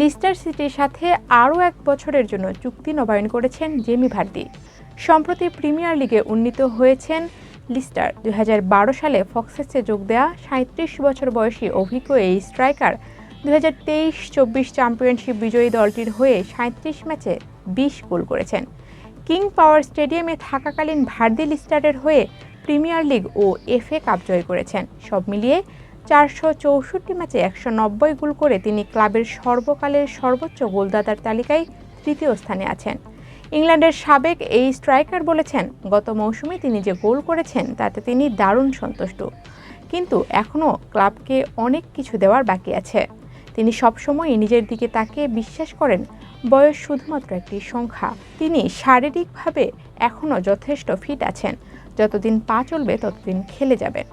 Lister সিটির সাথে আরও এক বছরের জন্য চুক্তি নবায়ন করেছেন জেমি ভার্দি। সম্প্রতি প্রিমিয়ার লিগে উন্নীত হয়েছেন লিস্টার। দুই হাজার বারো সালে ফক্সেসে যোগ দেয়া সাঁত্রিশ বছর বয়সী অভিজ্ঞ এই স্ট্রাইকার দু হাজার তেইশ চব্বিশ চ্যাম্পিয়নশিপ বিজয়ী দলটির হয়ে সাঁত্রিশ ম্যাচে বিশ গোল করেছেন। কিং পাওয়ার স্টেডিয়ামে থাকাকালীন ভার্দি লিস্টারের হয়ে প্রিমিয়ার লিগ ও এফএ কাপ জয় করেছেন। সব মিলিয়ে চারশো চৌষট্টি ম্যাচে একশো নব্বই গোল করে তিনি ক্লাবের সর্বকালের সর্বোচ্চ গোলদাতার তালিকায় তৃতীয় স্থানে আছেন। ইংল্যান্ডের সাবেক এই স্ট্রাইকার বলেছেন, গত মৌসুমে তিনি যে গোল করেছেন, তাতে তিনি দারুণ সন্তুষ্ট। কিন্তু এখনও ক্লাবকে অনেক কিছু দেওয়ার বাকি আছে। তিনি সবসময় নিজের দিকে তাকিয়ে বিশ্বাস করেন, বয়স শুধুমাত্র একটি সংখ্যা। তিনি শারীরিকভাবে এখনও যথেষ্ট ফিট আছেন। যতদিন পা চলবে, ততদিন খেলে যাবেন।